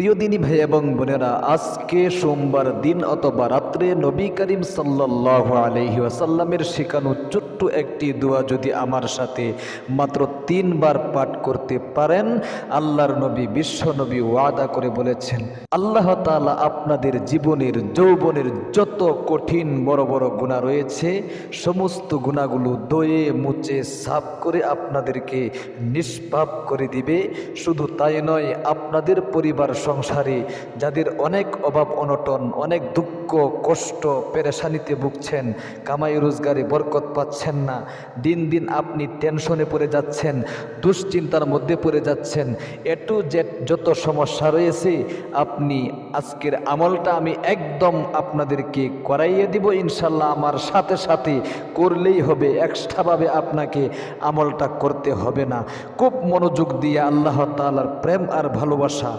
প্রিয় দিনী ভাই এবং বোনেরা, আজকে সোমবার দিন অথবা রাত্রে নবী করিম সাল্লাহ আলহি আসাল্লামের শেখানো ছোট্ট একটি দোয়া যদি আমার সাথে মাত্র তিনবার পাঠ করতে পারেন, আল্লাহর নবী, বিশ্ব নবী ওয়াদা করে বলেছেন, আল্লাহ তাআলা আপনাদের জীবনের, যৌবনের যত কঠিন বড় বড় গুণা রয়েছে, সমস্ত গুণাগুলো দয়ে মুচে সাফ করে আপনাদেরকে নিষ্পাপ করে দিবে। শুধু তাই নয়, আপনাদের পরিবার সংসারে, যাদের অনেক অভাব অনটন, অনেক দুঃখ, কষ্ট পেরেশানিতে ভুগছেন, কামাই রোজগারে বরকত পাচ্ছেন না, দিন দিন আপনি টেনশনে পড়ে যাচ্ছেন, দুশ্চিন্তার মধ্যে পড়ে যাচ্ছেন, এ টু জেড যত সমস্যা রয়েছে, আপনি আজকের আমলটা আমি একদম আপনাদেরকে করাইয়ে দিব ইনশাল্লাহ, আমার সাথে সাথে করলেই হবে, এক্সট্রাভাবে আপনাকে আমলটা করতে হবে না। খুব মনোযোগ দিয়ে আল্লাহ তালার প্রেম আর ভালোবাসা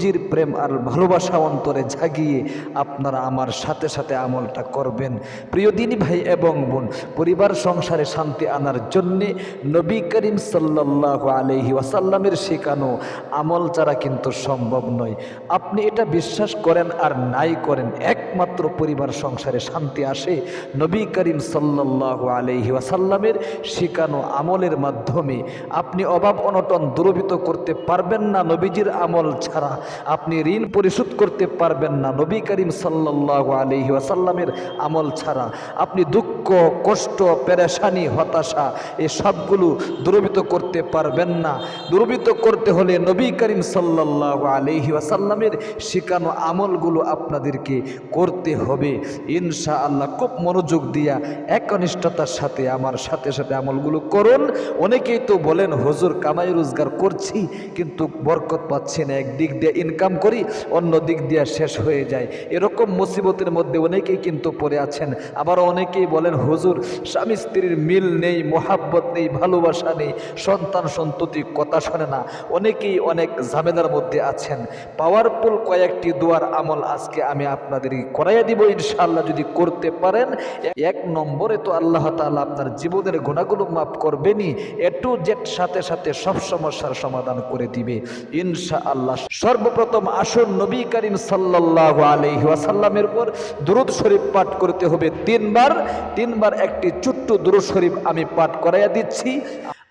নবীজির প্রেম আর ভালোবাসা অন্তরে জাগিয়ে আপনারা আমার সাথে সাথে আমলটা করবেন। প্রিয় দিনী ভাই এবং বোন, পরিবার সংসারে শান্তি আনার জন্যে নবী করিম সাল্লাহ আলহি ওয়াসাল্লামের শেখানো আমল ছাড়া কিন্তু সম্ভব নয়। আপনি এটা বিশ্বাস করেন আর নাই করেন, একমাত্র পরিবার সংসারে শান্তি আসে নবী করিম সাল্লাহ আলহি ওয়াসাল্লামের শেখানো আমলের মাধ্যমে। আপনি অভাব অনটন দূরবিত করতে পারবেন না নবীজির আমল ছাড়া। আপনি ঋণ পরিশোধ করতে পারবেন না। নবী করিম সাল্লাহ আলহি ওয়াসাল্লামের আমল ছাড়া। আপনি দুঃখ, কষ্ট, পেরেশানি, হতাশা এই সবগুলো দূরবিত করতে পারবেন না। দূরবিত করতে হলে নবী করিম সাল্লাহ আলহি ওয়াসাল্লামের শেখানো আমলগুলো আপনাদেরকে করতে হবে। ইনশা আল্লাহ খুব মনোযোগ দিয়া একনিষ্ঠতার সাথে আমার সাথে সাথে আমলগুলো করুন। অনেকেই তো বলেন, হুজুর কামাই রোজগার করছি, কিন্তু বরকত পাচ্ছি না। একদিক দিয়ে ইনকাম করি, অন্য দিক দিয়ে শেষ হয়ে যায়। এরকম মুসিবতের মধ্যে অনেকেই কিন্তু পড়ে আছেন। আবার অনেকেই বলেন, হুজুর, স্বামী স্ত্রীর মিল নেই, মোহাব্বত নেই, ভালোবাসা নেই, সন্তান সন্ততি কথা শোনে না। অনেকেই অনেক ঝামেলার মধ্যে আছেন। পাওয়ারফুল কয়েকটি দোয়ার আমল আজকে আমি আপনাদেরকে করাইয়া দিব, ইনশাআল্লাহ যদি করতে পারেন। এক নম্বরে তো আল্লাহ তাআলা আপনার জীবনের গুণাগুলো মাফ করবেনই। এ টু জেড সাথে সাথে সব সমস্যার সমাধান করে দিবে ইনশা আল্লাহ সর্বপ্রথম আসুন নবী করিম সাল্লাহ আলহি ওয়াসাল্লামের উপর দুরুদ শরীফ পাঠ করতে হবে তিনবার। তিনবার একটি ছোট্ট দুরুদ শরীফ আমি পাঠ করাইয়া দিচ্ছি।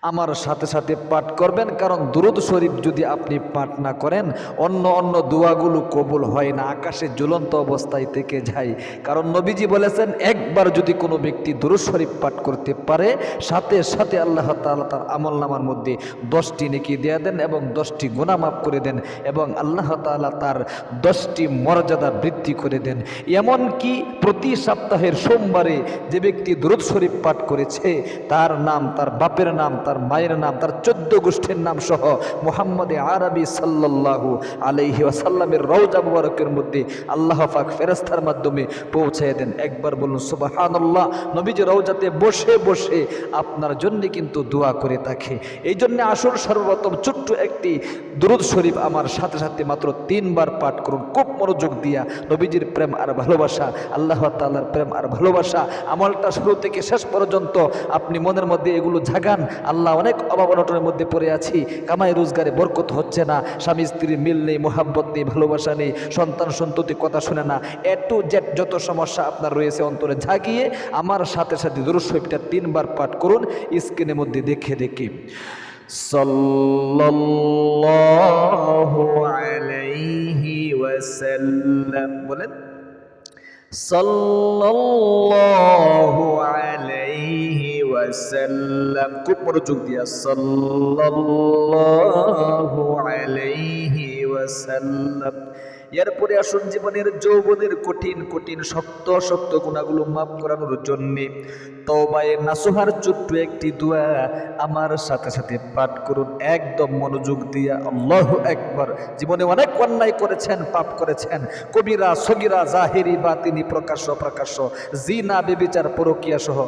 আমার সাথে সাথে পাঠ করবেন, কারণ দুরুদ শরীফ যদি আপনি পাঠ না করেন, অন্য অন্য দোয়াগুলো কবুল হয় না, আকাশে জ্বলন্ত অবস্থায় থেকে যায়। কারণ নবীজি বলেছেন, একবার যদি কোনো ব্যক্তি দুরুদ শরীফ পাঠ করতে পারে, সাথে সাথে আল্লাহ তাআলা তার আমল নামার মধ্যে দশটি নেকি দেয়া দেন এবং দশটি গুণা মাফ করে দেন এবং আল্লাহ তাআলা তার দশটি মর্যাদা বৃদ্ধি করে দেন। এমনকি প্রতি সপ্তাহের সোমবারে যে ব্যক্তি দুরুদ শরীফ পাঠ করেছে, তার নাম, তার বাপের নাম, তার মায়ের নাম, তার চোদ্দ গোষ্ঠীর নাম সহ মোহাম্মদে আরবি সাল্লাল্লাহু আলাইহি ওয়াসাল্লামের রওজা মুবারকের মধ্যে আল্লাহ পাক ফেরেস্তার মাধ্যমে পৌঁছায় দেন। একবার বলুন, সুবহানাল্লাহ, নবীজি রওজাতে বসে বসে আপনার জন্য কিন্তু দোয়া করে থাকে। এই জন্য আসল সর্বপ্রথম ছোট্ট একটি দুরুদ শরীফ আমার সাথে সাথে মাত্র তিনবার পাঠ করুন। খুব মনোযোগ দিয়া নবীজির প্রেম আর ভালোবাসা, আল্লাহ তাআলার প্রেম আর ভালোবাসা, আমলটা শুরু থেকে শেষ পর্যন্ত আপনি মনের মধ্যে এগুলো ঝাগান আল্লাহ অনেক অভাব অনটনের মধ্যে পড়ে আছি। কামাই রোজগারে বরকত হচ্ছে না। স্বামী স্ত্রীর মিল নেই, মোহাব্বত নেই, ভালোবাসা নেই, সন্তান সন্ততি কথা শুনে না। এ টু জেড যত সমস্যা আপনার রয়েছে অন্তরে ঝাঁকিয়ে, আমার সাথে সাথে দুরুদ শরীফটা তিনবার পাঠ করুন, স্ক্রিনের মধ্যে দেখে দেখে। বলেন, সাল্লাল্লাহু আলাইহি ওয়াসাল্লাম খুব মনোযোগ দিয়া সাল্লাল্লাহু আলাইহি ওয়াসাল্লাম। এরপরে আসুন জীবনের যৌবনের কঠিন কঠিন, শক্ত শক্ত গুণাগুলো মাফ করানোর জন্যে তবায় নাসুহার ছোট্ট একটি দোয়া আমার সাথে সাথে পাঠ করুন। একদম মনোযোগ দিয়া আল্লাহ একবার জীবনে অনেক অন্যায় করেছেন, পাপ করেছেন। কবিরা, সগিরা, জাহেরি বা তিনি প্রকাশ্য প্রকাশ্য জিনা, বেবিচার, পরকিয়া সহ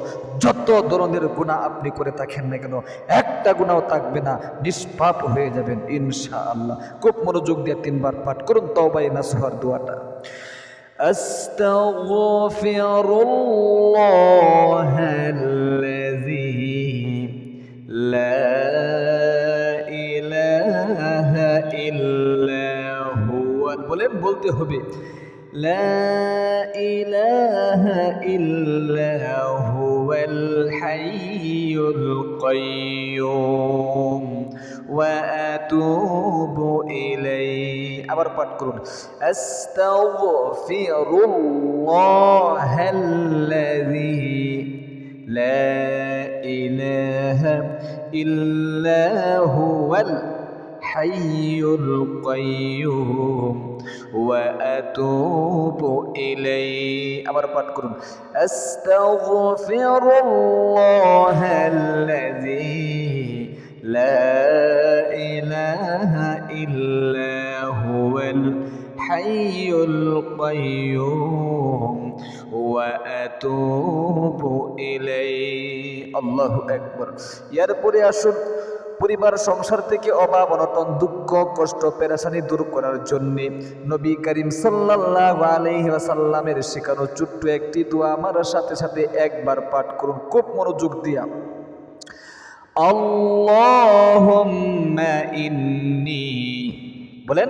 যত ধরনের গুণা আপনি করে থাকেন না কেন, একটা গুণাও থাকবে না, নিষ্পাপ হয়ে যাবেন ইনশা আল্লাহ খুব মনোযোগ দিয়ে তিনবার পাঠ করুন তবাই নাসুহার দোয়াটা أستغفر الله الذي لا إله إلا هو বলেন বলতে হবে لا إله إلا هو الحي القيوم وأتوب إليه আবার পাঠ করুন আস্তাগফিরুল্লাহ الذي لا إله إلا هو الحي القيوم وأتوب إليه আবার পাঠ করুন আস্তাগফিরুল্লাহ الذي لا إله إلا هو الحي القيوم وأتوب إليه الله أكبر এরপরে আসুন পরিবার সংসার থেকে অভাব অনটন দুঃখ কষ্ট পেরেশানি দূর করার জন্য নবী করিম সাল্লাল্লাহু আলাইহি ওয়াসাল্লামের শেখানো ছোট্ট একটি দোয়া আমার সাথে সাথে একবার পাঠ করুন খুব মনোযোগ দিয়া আল্লাহুম্মা ইন্নী বলেন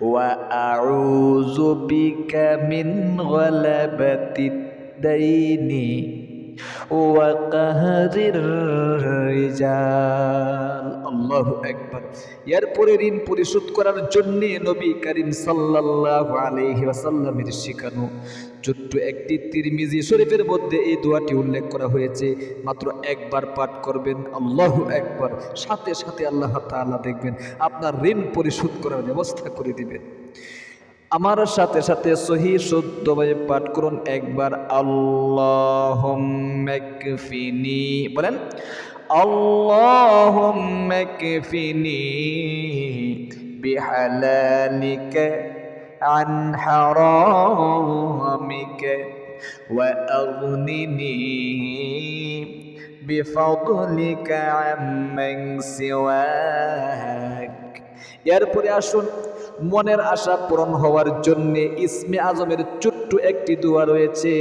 وأعوذ بك من غلبة الدين. আল্লাহু একবার এরপরে ঋণ পরিশোধ করার জন্য নবী করিম আলাইহি ওয়াসাল্লামের শেখানো ছোট্ট একটি তিরমিজি শরীফের মধ্যে এই দোয়াটি উল্লেখ করা হয়েছে। মাত্র একবার পাঠ করবেন। আল্লাহু একবার সাথে সাথে আল্লাহ তাআলা দেখবেন আপনার ঋণ পরিশোধ করার ব্যবস্থা করে দিবেন। আমার সাথে সাথে সহি শুদ্ধভাবে পাঠ করুন একবার আল্লাহ ফিনি বলেন আল্লাহ ফিনি বিহালালিক عن حرامك وأغنني بفضلك عمن سواك এরপরে আসুন মনের আশা পূরণ হওয়ার জন্যে ইসমে আজমের ছোট্ট একটি দোয়া রয়েছে।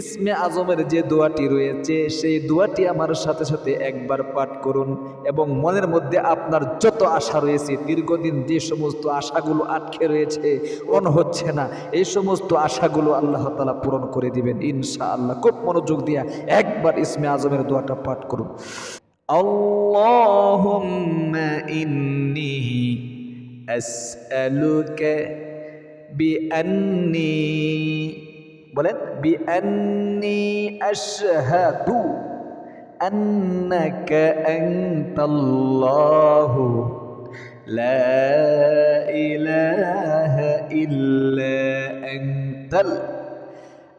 ইসমে আজমের যে দোয়াটি রয়েছে, সেই দোয়াটি আমার সাথে সাথে একবার পাঠ করুন এবং মনের মধ্যে আপনার যত আশা রয়েছে, দীর্ঘদিন যে সমস্ত আশাগুলো আটকে রয়েছে অন হচ্ছে না, এই সমস্ত আশাগুলো আল্লাহ তালা পূরণ করে দিবেন ইনশা আল্লাহ খুব মনোযোগ দিয়া একবার ইসমে আজমের দোয়াটা পাঠ করুন। আল্লাহ أسألك بأني বলেন بأني أشهد أنك أنت الله لا إله إلا أنت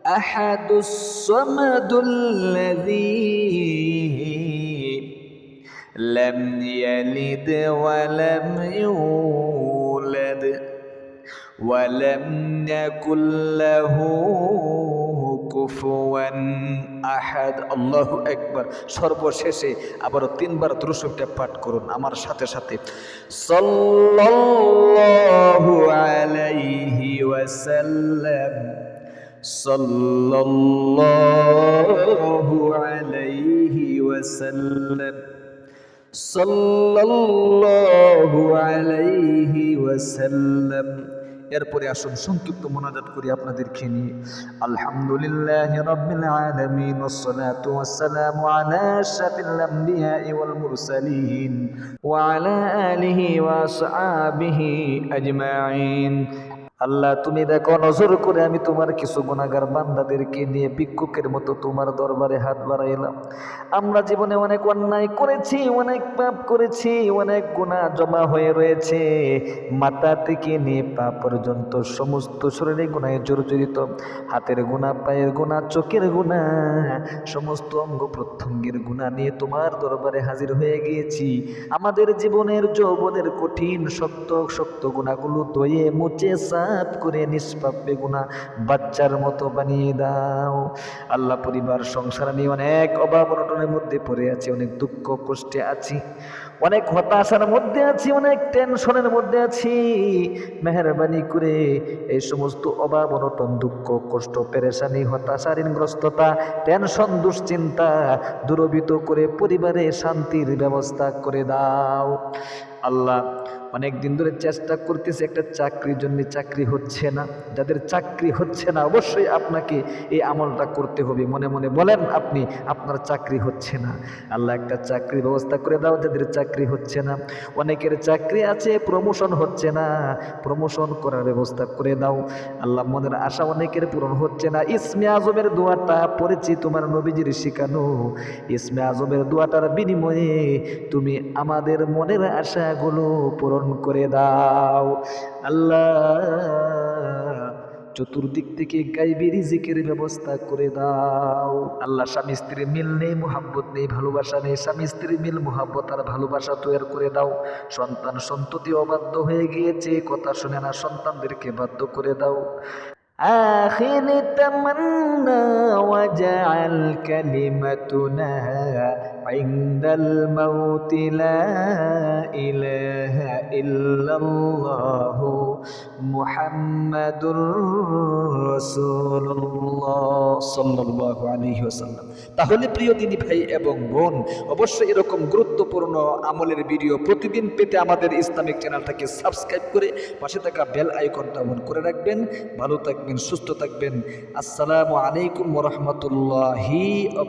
الأحد الصمد الذي لم يلد ولم يولد ولم يكن له কুফুয়ান আহাদ আল্লাহু একবার সর্বশেষে আবারও তিনবার দ্রুশটা পাঠ করুন আমার সাথে সাথে সাল্লাল্লাহু আলাইহি ওয়াসাল্লাম সাল্লাল্লাহু আলাইহি ওয়াসাল্লাম সাল্লাল্লাহু আলাইহি ওয়াসাল্লাম এরপরে আসুন সংক্ষিপ্ত মোনাজাত করি আপনাদেরকে নিয়ে আলহামদুলিল্লাহ রাব্বিল আলামিন والصلاه والسلام على اشرف الانبياء والمرسلين وعلى اله واصحابه اجمعين আল্লাহ, তুমি দেখো, নজর করে আমি তোমার কিছু গুণাগার বান্দাদেরকে নিয়ে ভিক্ষুকের মতো তোমার দরবারে হাত বাড়াইলাম। আমরা জীবনে অনেক অন্যায় করেছি, অনেক পাপ করেছি, অনেক গুণা জমা হয়ে রয়েছে। মাথা থেকে নিয়ে পা পর্যন্ত সমস্ত শরীরে গুণায় জর্জরিত, হাতের গুণা পায়ের গুণা চোখের গুণা সমস্ত অঙ্গ প্রত্যঙ্গের গুণা নিয়ে তোমার দরবারে হাজির হয়ে গিয়েছি। আমাদের জীবনের যৌবনের কঠিন, শক্ত শক্ত গুণাগুলো দয়ে মুচে সা সাফ করে নিষ্পাপ বেগুনা বাচ্চার মতো বানিয়ে দাও। আল্লাহ পরিবার, সংসার নিয়ে অনেক অভাব অনটনের মধ্যে পড়ে আছি, অনেক দুঃখ কষ্টে আছি, অনেক হতাশার মধ্যে আছি, অনেক টেনশনের মধ্যে আছি। মেহরবানি করে এই সমস্ত অভাব অনটন, দুঃখ কষ্ট, পেরেশানি, হতাশা, ঋণগ্রস্ততা টেনশন দুশ্চিন্তা দূরবিত করে পরিবারে শান্তির ব্যবস্থা করে দাও। আল্লাহ অনেক দিন ধরে চেষ্টা করতেছে একটা চাকরির জন্য, চাকরি হচ্ছে না। যাদের চাকরি হচ্ছে না, অবশ্যই আপনাকে এই আমলটা করতে হবে। মনে মনে বলেন আপনি, আপনার চাকরি হচ্ছে না। আল্লাহ একটা চাকরির ব্যবস্থা করে দাও, যাদের চাকরি হচ্ছে না। অনেকের চাকরি আছে প্রমোশন হচ্ছে না। প্রমোশন করার ব্যবস্থা করে দাও। আল্লাহ মনের আশা অনেকের পূরণ হচ্ছে না। ইসমে আজমের দোয়াটা পড়েছি তোমার নবীজির শিখানো। ইসমে আজমের দোয়াটার বিনিময়ে তুমি আমাদের মনের আশাগুলো পূরণ করে দাও। আল্লাহ, চতুর্দিক থেকে গাইবি ব্যবস্থা করে দাও। আল্লাহ, স্বামী স্ত্রীর মিল নেই, মোহাব্বত নেই, ভালোবাসা নেই। স্বামী স্ত্রীর মিল, মোহাব্বত আর ভালোবাসা তৈরি করে দাও। সন্তান সন্ততি অবাধ্য হয়ে গিয়েছে, কথা শুনে না সন্তানদেরকে বাধ্য করে দাও। آخر تمنى وجعل كلمتنا عند الموت لا إله إلا الله. তাহলে প্রিয় দিনী ভাই এবং বোন, অবশ্যই এরকম গুরুত্বপূর্ণ আমলের ভিডিও প্রতিদিন পেতে আমাদের ইসলামিক চ্যানেলটাকে সাবস্ক্রাইব করে পাশে থাকা বেল আইকনটা অন করে রাখবেন। ভালো থাকবেন, সুস্থ থাকবেন। আসসালামু আলাইকুম ওয়া রাহমাতুল্লাহি ওয়া